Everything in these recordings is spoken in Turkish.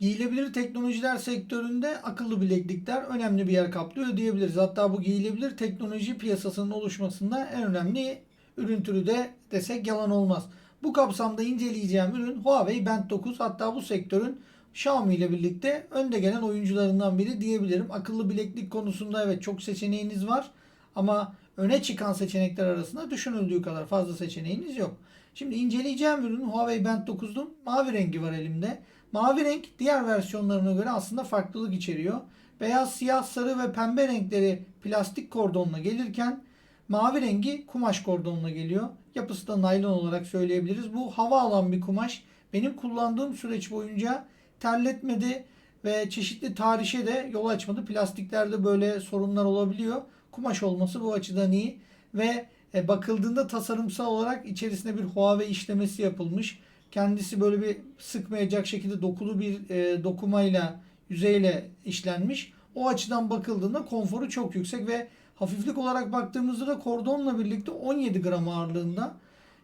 Giyilebilir teknolojiler sektöründe akıllı bileklikler önemli bir yer kaplıyor diyebiliriz. Hatta bu giyilebilir teknoloji piyasasının oluşmasında en önemli ürün türü de desek yalan olmaz. Bu kapsamda inceleyeceğim ürün Huawei Band 9 hatta bu sektörün Xiaomi ile birlikte önde gelen oyuncularından biri diyebilirim. Akıllı bileklik konusunda evet çok seçeneğiniz var ama öne çıkan seçenekler arasında düşünüldüğü kadar fazla seçeneğiniz yok. Şimdi inceleyeceğim ürün Huawei Band 9'un mavi rengi var elimde. Mavi renk diğer versiyonlarına göre aslında farklılık içeriyor. Beyaz, siyah, sarı ve pembe renkleri plastik kordonla gelirken mavi rengi kumaş kordonla geliyor. Yapısı da naylon olarak söyleyebiliriz. Bu hava alan bir kumaş. Benim kullandığım süreç boyunca terletmedi ve çeşitli tarihe de yol açmadı. Plastiklerde böyle sorunlar olabiliyor. Kumaş olması bu açıdan iyi ve e, bakıldığında tasarımsal olarak içerisinde bir Huawei işlemesi yapılmış. Kendisi böyle bir sıkmayacak şekilde dokulu bir e, dokumayla yüzeyle işlenmiş. O açıdan bakıldığında konforu çok yüksek ve hafiflik olarak baktığımızda da kordonla birlikte 17 gram ağırlığında.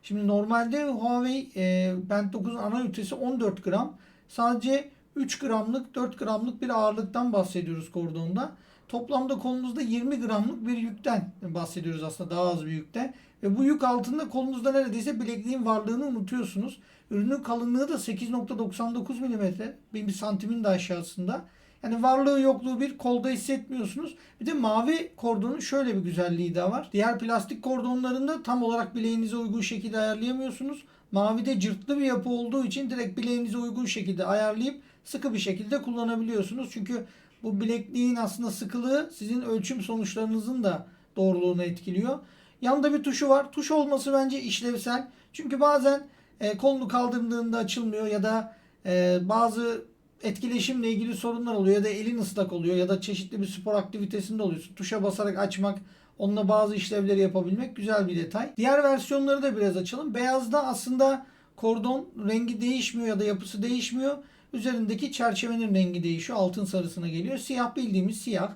Şimdi normalde Huawei e, Band 9'un ana ünitesi 14 gram. Sadece 3 gramlık 4 gramlık bir ağırlıktan bahsediyoruz kordonda. Toplamda kolunuzda 20 gramlık bir yükten bahsediyoruz aslında daha az bir yükte. Ve bu yük altında kolunuzda neredeyse bilekliğin varlığını unutuyorsunuz. Ürünün kalınlığı da 8.99 mm. Bir santimin de aşağısında. Yani varlığı yokluğu bir kolda hissetmiyorsunuz. Bir de mavi kordonun şöyle bir güzelliği de var. Diğer plastik kordonlarında tam olarak bileğinize uygun şekilde ayarlayamıyorsunuz. Mavide cırtlı bir yapı olduğu için direkt bileğinize uygun şekilde ayarlayıp sıkı bir şekilde kullanabiliyorsunuz. Çünkü bu bilekliğin aslında sıkılığı sizin ölçüm sonuçlarınızın da doğruluğunu etkiliyor. Yanında bir tuşu var. Tuş olması bence işlevsel. Çünkü bazen e, kolunu kaldırdığında açılmıyor ya da e, bazı etkileşimle ilgili sorunlar oluyor ya da elin ıslak oluyor ya da çeşitli bir spor aktivitesinde oluyorsun. Tuşa basarak açmak, onunla bazı işlevleri yapabilmek güzel bir detay. Diğer versiyonları da biraz açalım. Beyazda aslında kordon rengi değişmiyor ya da yapısı değişmiyor. Üzerindeki çerçevenin rengi değişiyor. Altın sarısına geliyor. Siyah bildiğimiz siyah.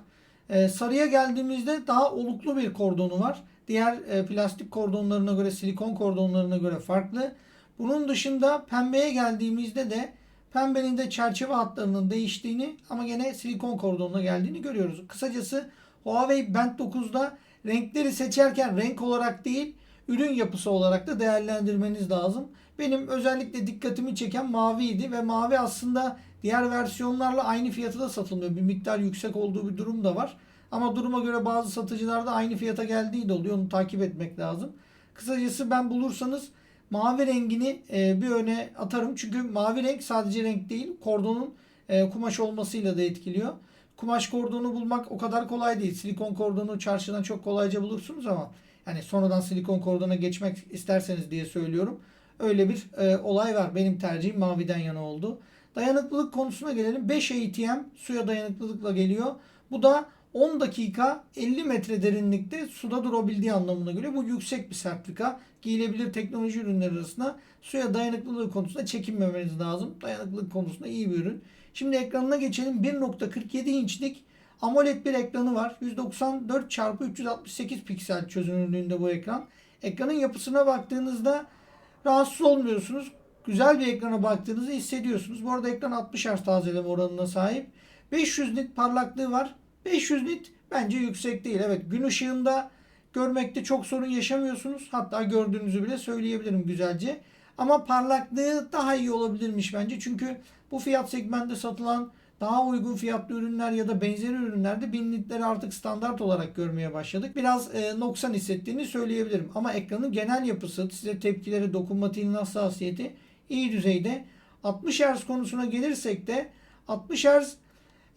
Ee, sarıya geldiğimizde daha oluklu bir kordonu var. Diğer e, plastik kordonlarına göre, silikon kordonlarına göre farklı. Bunun dışında pembeye geldiğimizde de pembenin de çerçeve hatlarının değiştiğini ama gene silikon kordonuna geldiğini görüyoruz. Kısacası Huawei Band 9'da renkleri seçerken renk olarak değil, ürün yapısı olarak da değerlendirmeniz lazım. Benim özellikle dikkatimi çeken maviydi ve mavi aslında diğer versiyonlarla aynı fiyata da satılmıyor. Bir miktar yüksek olduğu bir durum da var. Ama duruma göre bazı satıcılarda aynı fiyata geldiği de oluyor. Onu takip etmek lazım. Kısacası ben bulursanız mavi rengini e, bir öne atarım. Çünkü mavi renk sadece renk değil. Kordonun e, kumaş olmasıyla da etkiliyor. Kumaş kordonu bulmak o kadar kolay değil. Silikon kordonu çarşıdan çok kolayca bulursunuz ama yani sonradan silikon kordona geçmek isterseniz diye söylüyorum. Öyle bir e, olay var. Benim tercihim maviden yana oldu. Dayanıklılık konusuna gelelim. 5 ATM suya dayanıklılıkla geliyor. Bu da 10 dakika 50 metre derinlikte suda durabildiği anlamına geliyor. Bu yüksek bir sertifika. Giyilebilir teknoloji ürünleri arasında suya dayanıklılığı konusunda çekinmemeniz lazım. Dayanıklılık konusunda iyi bir ürün. Şimdi ekranına geçelim. 1.47 inçlik AMOLED bir ekranı var. 194 x 368 piksel çözünürlüğünde bu ekran. Ekranın yapısına baktığınızda rahatsız olmuyorsunuz. Güzel bir ekrana baktığınızı hissediyorsunuz. Bu arada ekran 60 Hz tazeleme oranına sahip. 500 nit parlaklığı var. 500 nit bence yüksek değil. Evet gün ışığında görmekte çok sorun yaşamıyorsunuz. Hatta gördüğünüzü bile söyleyebilirim güzelce. Ama parlaklığı daha iyi olabilirmiş bence. Çünkü bu fiyat segmentte satılan daha uygun fiyatlı ürünler ya da benzeri ürünlerde 1000 nitleri artık standart olarak görmeye başladık. Biraz e, noksan hissettiğini söyleyebilirim. Ama ekranın genel yapısı, size tepkileri, dokunmatiğinin hassasiyeti iyi düzeyde. 60 Hz konusuna gelirsek de 60 Hz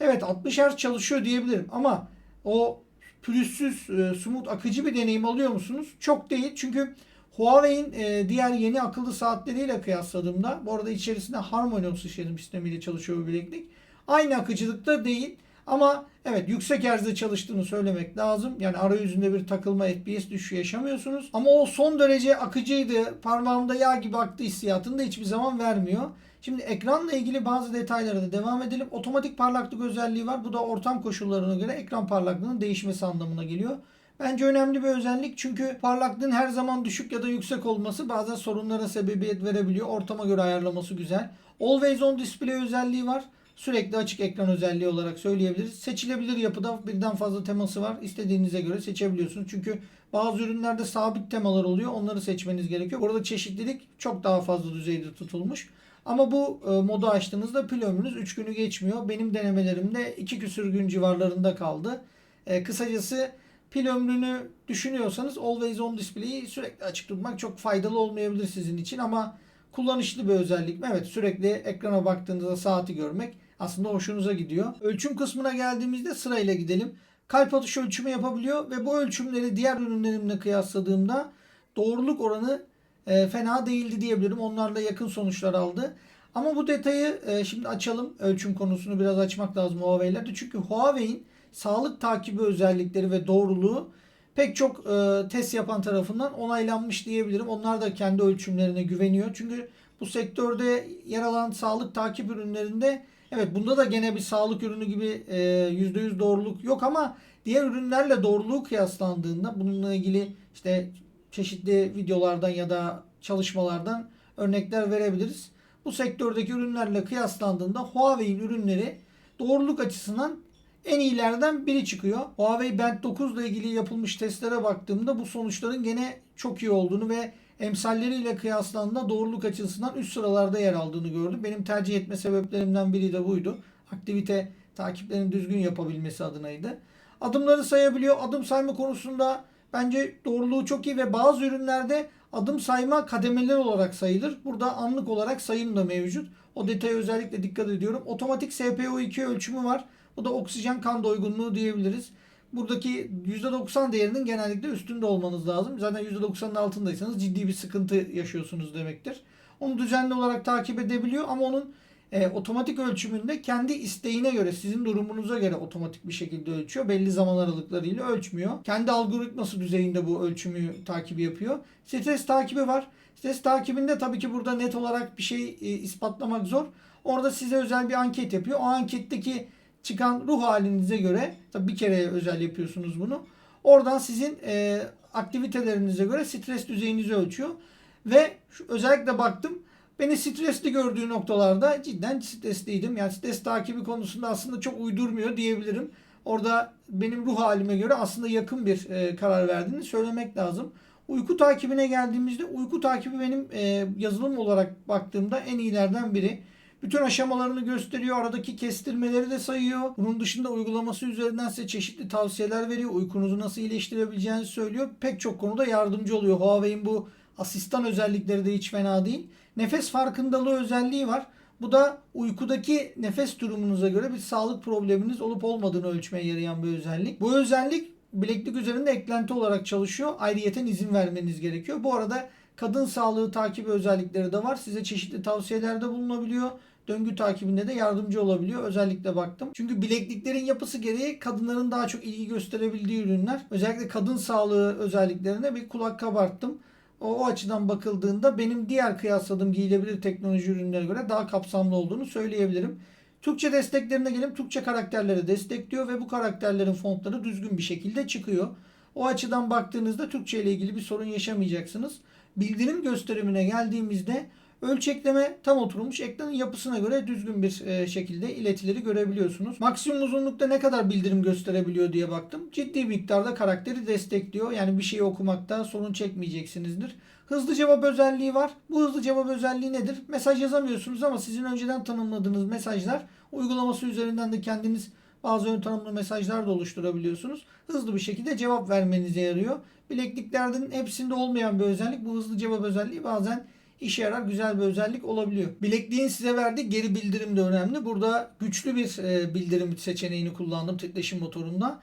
evet 60 Hz çalışıyor diyebilirim ama o pürüzsüz, e, smooth, akıcı bir deneyim alıyor musunuz? Çok değil. Çünkü Huawei'in e, diğer yeni akıllı saatleriyle kıyasladığımda bu arada içerisinde Harmony OS işletim sistemiyle çalışıyor bu bileklik. Aynı akıcılıkta değil. Ama evet yüksek herzde çalıştığını söylemek lazım. Yani arayüzünde bir takılma FPS düşüşü yaşamıyorsunuz. Ama o son derece akıcıydı. Parmağımda yağ gibi aktı hissiyatını da hiçbir zaman vermiyor. Şimdi ekranla ilgili bazı detaylara da devam edelim. Otomatik parlaklık özelliği var. Bu da ortam koşullarına göre ekran parlaklığının değişmesi anlamına geliyor. Bence önemli bir özellik çünkü parlaklığın her zaman düşük ya da yüksek olması bazen sorunlara sebebiyet verebiliyor. Ortama göre ayarlaması güzel. Always on display özelliği var. Sürekli açık ekran özelliği olarak söyleyebiliriz. Seçilebilir yapıda birden fazla teması var. İstediğinize göre seçebiliyorsunuz. Çünkü bazı ürünlerde sabit temalar oluyor. Onları seçmeniz gerekiyor. Burada çeşitlilik çok daha fazla düzeyde tutulmuş. Ama bu e, modu açtığınızda pil ömrünüz 3 günü geçmiyor. Benim denemelerimde 2 küsür gün civarlarında kaldı. E, kısacası pil ömrünü düşünüyorsanız Always On Display'i sürekli açık tutmak çok faydalı olmayabilir sizin için ama kullanışlı bir özellik mi? Evet sürekli ekrana baktığınızda saati görmek aslında hoşunuza gidiyor. Ölçüm kısmına geldiğimizde sırayla gidelim. Kalp atış ölçümü yapabiliyor ve bu ölçümleri diğer ürünlerimle kıyasladığımda doğruluk oranı e, fena değildi diyebilirim. Onlarla yakın sonuçlar aldı. Ama bu detayı e, şimdi açalım. Ölçüm konusunu biraz açmak lazım Huawei'lerde. Çünkü Huawei'in sağlık takibi özellikleri ve doğruluğu pek çok e, test yapan tarafından onaylanmış diyebilirim. Onlar da kendi ölçümlerine güveniyor. Çünkü bu sektörde yer alan sağlık takip ürünlerinde evet bunda da gene bir sağlık ürünü gibi e, %100 doğruluk yok ama diğer ürünlerle doğruluğu kıyaslandığında bununla ilgili işte çeşitli videolardan ya da çalışmalardan örnekler verebiliriz. Bu sektördeki ürünlerle kıyaslandığında Huawei'in ürünleri doğruluk açısından en iyilerden biri çıkıyor. Huawei Band 9 ile ilgili yapılmış testlere baktığımda bu sonuçların gene çok iyi olduğunu ve emsalleriyle kıyaslandığında doğruluk açısından üst sıralarda yer aldığını gördüm. Benim tercih etme sebeplerimden biri de buydu. Aktivite takiplerini düzgün yapabilmesi adınaydı. Adımları sayabiliyor. Adım sayma konusunda bence doğruluğu çok iyi ve bazı ürünlerde adım sayma kademeler olarak sayılır. Burada anlık olarak sayım da mevcut. O detaya özellikle dikkat ediyorum. Otomatik SPO2 ölçümü var. Bu da oksijen kan doygunluğu diyebiliriz. Buradaki %90 değerinin genellikle üstünde olmanız lazım. Zaten %90'ın altındaysanız ciddi bir sıkıntı yaşıyorsunuz demektir. Onu düzenli olarak takip edebiliyor ama onun e, otomatik ölçümünde kendi isteğine göre, sizin durumunuza göre otomatik bir şekilde ölçüyor. Belli zaman aralıklarıyla ölçmüyor. Kendi algoritması düzeyinde bu ölçümü takibi yapıyor. Stres takibi var. Stres takibinde tabii ki burada net olarak bir şey e, ispatlamak zor. Orada size özel bir anket yapıyor. O anketteki çıkan ruh halinize göre tabii bir kere özel yapıyorsunuz bunu. Oradan sizin e, aktivitelerinize göre stres düzeyinizi ölçüyor. Ve şu, özellikle baktım beni stresli gördüğü noktalarda cidden stresliydim. Yani stres takibi konusunda aslında çok uydurmuyor diyebilirim. Orada benim ruh halime göre aslında yakın bir e, karar verdiğini söylemek lazım. Uyku takibine geldiğimizde uyku takibi benim e, yazılım olarak baktığımda en iyilerden biri. Bütün aşamalarını gösteriyor. Aradaki kestirmeleri de sayıyor. Bunun dışında uygulaması üzerinden size çeşitli tavsiyeler veriyor. Uykunuzu nasıl iyileştirebileceğinizi söylüyor. Pek çok konuda yardımcı oluyor. Huawei'in bu asistan özellikleri de hiç fena değil. Nefes farkındalığı özelliği var. Bu da uykudaki nefes durumunuza göre bir sağlık probleminiz olup olmadığını ölçmeye yarayan bir özellik. Bu özellik bileklik üzerinde eklenti olarak çalışıyor. Ayrıyeten izin vermeniz gerekiyor. Bu arada kadın sağlığı takibi özellikleri de var. Size çeşitli tavsiyelerde bulunabiliyor. Döngü takibinde de yardımcı olabiliyor. Özellikle baktım. Çünkü bilekliklerin yapısı gereği kadınların daha çok ilgi gösterebildiği ürünler. Özellikle kadın sağlığı özelliklerine bir kulak kabarttım. O, o açıdan bakıldığında benim diğer kıyasladığım giyilebilir teknoloji ürünlerine göre daha kapsamlı olduğunu söyleyebilirim. Türkçe desteklerine gelip Türkçe karakterleri destekliyor ve bu karakterlerin fontları düzgün bir şekilde çıkıyor. O açıdan baktığınızda Türkçe ile ilgili bir sorun yaşamayacaksınız. Bildirim gösterimine geldiğimizde ölçekleme tam oturmuş. Ekranın yapısına göre düzgün bir e, şekilde iletileri görebiliyorsunuz. Maksimum uzunlukta ne kadar bildirim gösterebiliyor diye baktım. Ciddi miktarda karakteri destekliyor. Yani bir şeyi okumakta sorun çekmeyeceksinizdir. Hızlı cevap özelliği var. Bu hızlı cevap özelliği nedir? Mesaj yazamıyorsunuz ama sizin önceden tanımladığınız mesajlar uygulaması üzerinden de kendiniz bazı ön tanımlı mesajlar da oluşturabiliyorsunuz. Hızlı bir şekilde cevap vermenize yarıyor. Bilekliklerin hepsinde olmayan bir özellik. Bu hızlı cevap özelliği bazen işe yarar güzel bir özellik olabiliyor. Bilekliğin size verdiği geri bildirim de önemli. Burada güçlü bir e, bildirim seçeneğini kullandım titreşim motorunda.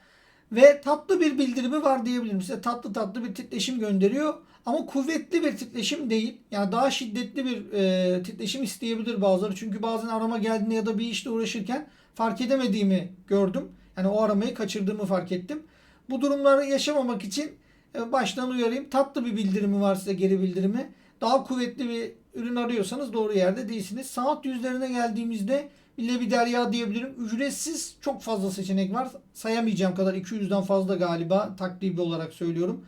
Ve tatlı bir bildirimi var diyebilirim. Size tatlı tatlı bir titreşim gönderiyor. Ama kuvvetli bir titreşim değil. Yani daha şiddetli bir e, titreşim isteyebilir bazıları. Çünkü bazen arama geldiğinde ya da bir işle uğraşırken fark edemediğimi gördüm. Yani o aramayı kaçırdığımı fark ettim. Bu durumları yaşamamak için e, baştan uyarayım. Tatlı bir bildirimi var size geri bildirimi. Daha kuvvetli bir ürün arıyorsanız doğru yerde değilsiniz. Saat yüzlerine geldiğimizde bile bir derya diyebilirim. Ücretsiz çok fazla seçenek var. Sayamayacağım kadar 200'den fazla galiba takribi olarak söylüyorum.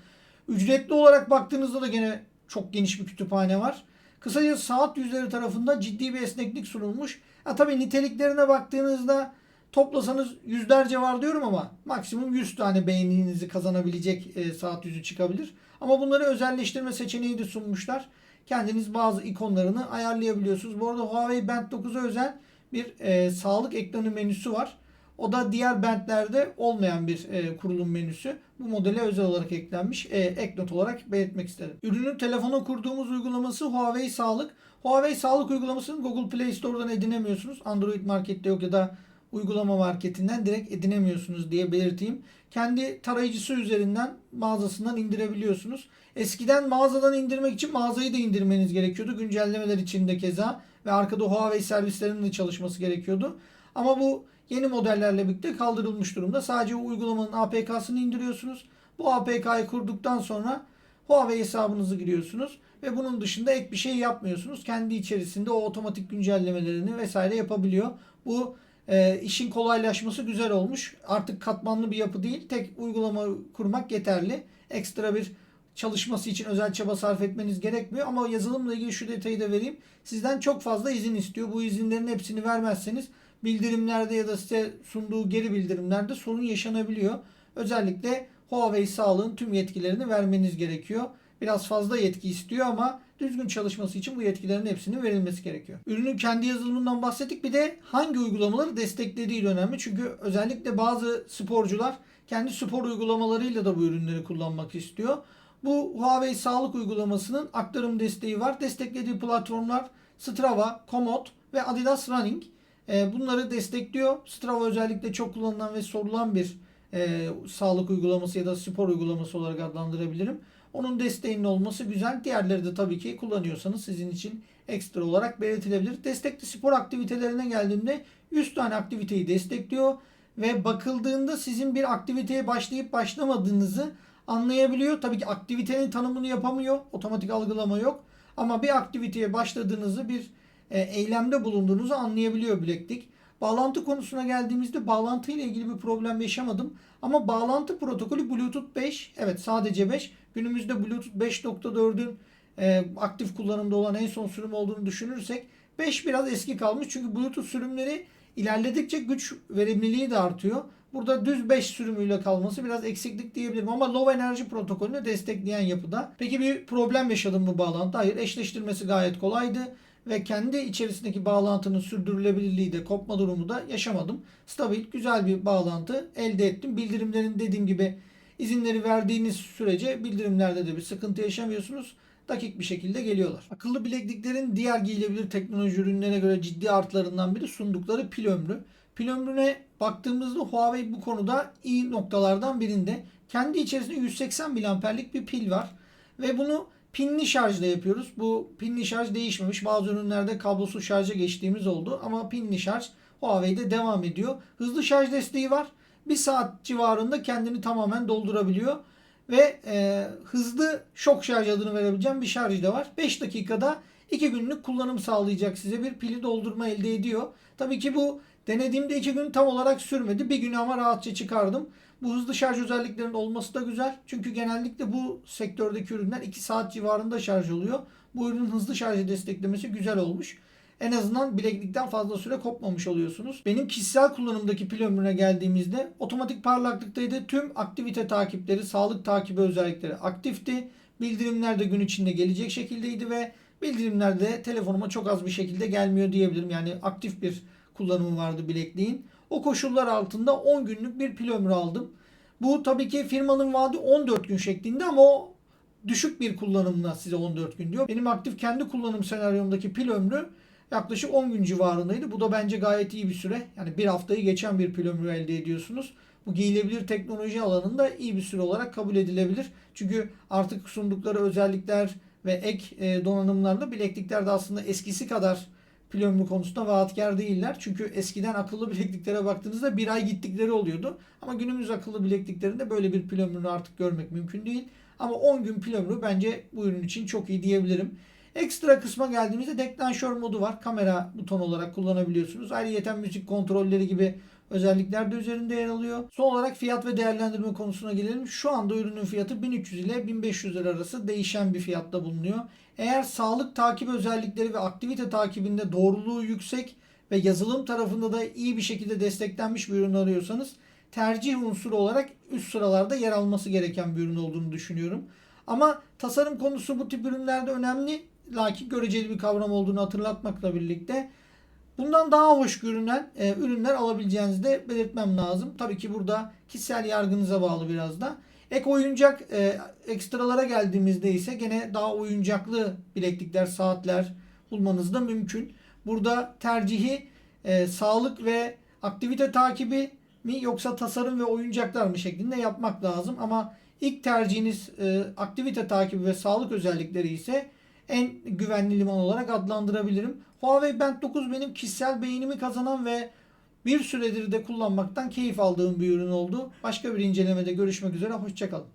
Ücretli olarak baktığınızda da gene çok geniş bir kütüphane var. Kısaca saat yüzleri tarafında ciddi bir esneklik sunulmuş. Ha tabii niteliklerine baktığınızda toplasanız yüzlerce var diyorum ama maksimum 100 tane beğeninizi kazanabilecek e, saat yüzü çıkabilir. Ama bunları özelleştirme seçeneği de sunmuşlar. Kendiniz bazı ikonlarını ayarlayabiliyorsunuz. Bu arada Huawei Band 9'a özel bir e, sağlık ekranı menüsü var. O da diğer bandlerde olmayan bir e, kurulum menüsü. Bu modele özel olarak eklenmiş. E, ek olarak belirtmek istedim. Ürünü telefona kurduğumuz uygulaması Huawei Sağlık. Huawei Sağlık uygulamasını Google Play Store'dan edinemiyorsunuz. Android Market'te yok ya da uygulama marketinden direkt edinemiyorsunuz diye belirteyim. Kendi tarayıcısı üzerinden mağazasından indirebiliyorsunuz. Eskiden mağazadan indirmek için mağazayı da indirmeniz gerekiyordu. Güncellemeler için de keza ve arkada Huawei servislerinin de çalışması gerekiyordu. Ama bu yeni modellerle birlikte kaldırılmış durumda. Sadece uygulamanın APK'sını indiriyorsunuz. Bu APK'yı kurduktan sonra Huawei hesabınızı giriyorsunuz ve bunun dışında ek bir şey yapmıyorsunuz. Kendi içerisinde o otomatik güncellemelerini vesaire yapabiliyor. Bu e, işin kolaylaşması güzel olmuş. Artık katmanlı bir yapı değil. Tek uygulama kurmak yeterli. Ekstra bir çalışması için özel çaba sarf etmeniz gerekmiyor. Ama yazılımla ilgili şu detayı da vereyim. Sizden çok fazla izin istiyor. Bu izinlerin hepsini vermezseniz bildirimlerde ya da size sunduğu geri bildirimlerde sorun yaşanabiliyor. Özellikle Huawei sağlığın tüm yetkilerini vermeniz gerekiyor. Biraz fazla yetki istiyor ama düzgün çalışması için bu yetkilerin hepsinin verilmesi gerekiyor. Ürünün kendi yazılımından bahsettik. Bir de hangi uygulamaları desteklediği de önemli. Çünkü özellikle bazı sporcular kendi spor uygulamalarıyla da bu ürünleri kullanmak istiyor. Bu Huawei sağlık uygulamasının aktarım desteği var. Desteklediği platformlar Strava, Komoot ve Adidas Running. E, bunları destekliyor. Strava özellikle çok kullanılan ve sorulan bir e, sağlık uygulaması ya da spor uygulaması olarak adlandırabilirim. Onun desteğinin olması güzel. Diğerleri de tabii ki kullanıyorsanız sizin için ekstra olarak belirtilebilir. Destekli spor aktivitelerine geldiğimde 100 tane aktiviteyi destekliyor ve bakıldığında sizin bir aktiviteye başlayıp başlamadığınızı anlayabiliyor. Tabii ki aktivitenin tanımını yapamıyor. Otomatik algılama yok. Ama bir aktiviteye başladığınızı bir e, eylemde bulunduğunuzu anlayabiliyor bileklik. Bağlantı konusuna geldiğimizde bağlantı ile ilgili bir problem yaşamadım. Ama bağlantı protokolü Bluetooth 5. Evet sadece 5. Günümüzde Bluetooth 5.4'ün e, aktif kullanımda olan en son sürüm olduğunu düşünürsek 5 biraz eski kalmış. Çünkü Bluetooth sürümleri ilerledikçe güç verimliliği de artıyor. Burada düz 5 sürümüyle kalması biraz eksiklik diyebilirim ama low enerji protokolünü destekleyen yapıda. Peki bir problem yaşadım bu bağlantı? Hayır eşleştirmesi gayet kolaydı ve kendi içerisindeki bağlantının sürdürülebilirliği de kopma durumu da yaşamadım. Stabil, güzel bir bağlantı elde ettim. Bildirimlerin dediğim gibi izinleri verdiğiniz sürece bildirimlerde de bir sıkıntı yaşamıyorsunuz. Dakik bir şekilde geliyorlar. Akıllı bilekliklerin diğer giyilebilir teknoloji ürünlerine göre ciddi artılarından biri sundukları pil ömrü. Pil ömrüne baktığımızda Huawei bu konuda iyi noktalardan birinde. Kendi içerisinde 180 miliamperlik bir pil var. Ve bunu pinli şarjla yapıyoruz. Bu pinli şarj değişmemiş. Bazı ürünlerde kablosuz şarja geçtiğimiz oldu. Ama pinli şarj Huawei'de devam ediyor. Hızlı şarj desteği var. Bir saat civarında kendini tamamen doldurabiliyor. Ve e, hızlı şok şarj adını verebileceğim bir şarj da var. 5 dakikada 2 günlük kullanım sağlayacak size bir pili doldurma elde ediyor. Tabii ki bu denediğimde 2 gün tam olarak sürmedi. Bir günü ama rahatça çıkardım. Bu hızlı şarj özelliklerinin olması da güzel. Çünkü genellikle bu sektördeki ürünler 2 saat civarında şarj oluyor. Bu ürünün hızlı şarjı desteklemesi güzel olmuş. En azından bileklikten fazla süre kopmamış oluyorsunuz. Benim kişisel kullanımdaki pil ömrüne geldiğimizde otomatik parlaklıktaydı. Tüm aktivite takipleri, sağlık takibi özellikleri aktifti. Bildirimler de gün içinde gelecek şekildeydi ve bildirimler de telefonuma çok az bir şekilde gelmiyor diyebilirim. Yani aktif bir kullanımı vardı bilekliğin. O koşullar altında 10 günlük bir pil ömrü aldım. Bu tabii ki firmanın vaadi 14 gün şeklinde ama o düşük bir kullanımla size 14 gün diyor. Benim aktif kendi kullanım senaryomdaki pil ömrü yaklaşık 10 gün civarındaydı. Bu da bence gayet iyi bir süre. Yani bir haftayı geçen bir pil ömrü elde ediyorsunuz. Bu giyilebilir teknoloji alanında iyi bir süre olarak kabul edilebilir. Çünkü artık sundukları özellikler ve ek e, donanımlarla bileklikler de aslında eskisi kadar pil ömrü konusunda vaatkar değiller. Çünkü eskiden akıllı bilekliklere baktığınızda bir ay gittikleri oluyordu. Ama günümüz akıllı bilekliklerinde böyle bir pil ömrünü artık görmek mümkün değil. Ama 10 gün pil ömrü bence bu ürün için çok iyi diyebilirim. Ekstra kısma geldiğimizde deklanşör modu var. Kamera buton olarak kullanabiliyorsunuz. Ayrıca müzik kontrolleri gibi özellikler de üzerinde yer alıyor. Son olarak fiyat ve değerlendirme konusuna gelelim. Şu anda ürünün fiyatı 1300 ile 1500 lira arası değişen bir fiyatta bulunuyor. Eğer sağlık takip özellikleri ve aktivite takibinde doğruluğu yüksek ve yazılım tarafında da iyi bir şekilde desteklenmiş bir ürün arıyorsanız tercih unsuru olarak üst sıralarda yer alması gereken bir ürün olduğunu düşünüyorum. Ama tasarım konusu bu tip ürünlerde önemli. Lakin göreceli bir kavram olduğunu hatırlatmakla birlikte bundan daha hoş görünen e, ürünler alabileceğinizi de belirtmem lazım. Tabii ki burada kişisel yargınıza bağlı biraz da. Ek oyuncak e, ekstralara geldiğimizde ise gene daha oyuncaklı bileklikler, saatler bulmanız da mümkün. Burada tercihi e, sağlık ve aktivite takibi mi yoksa tasarım ve oyuncaklar mı şeklinde yapmak lazım. Ama ilk tercihiniz e, aktivite takibi ve sağlık özellikleri ise en güvenli liman olarak adlandırabilirim. Huawei Band 9 benim kişisel beğenimi kazanan ve bir süredir de kullanmaktan keyif aldığım bir ürün oldu. Başka bir incelemede görüşmek üzere. Hoşçakalın.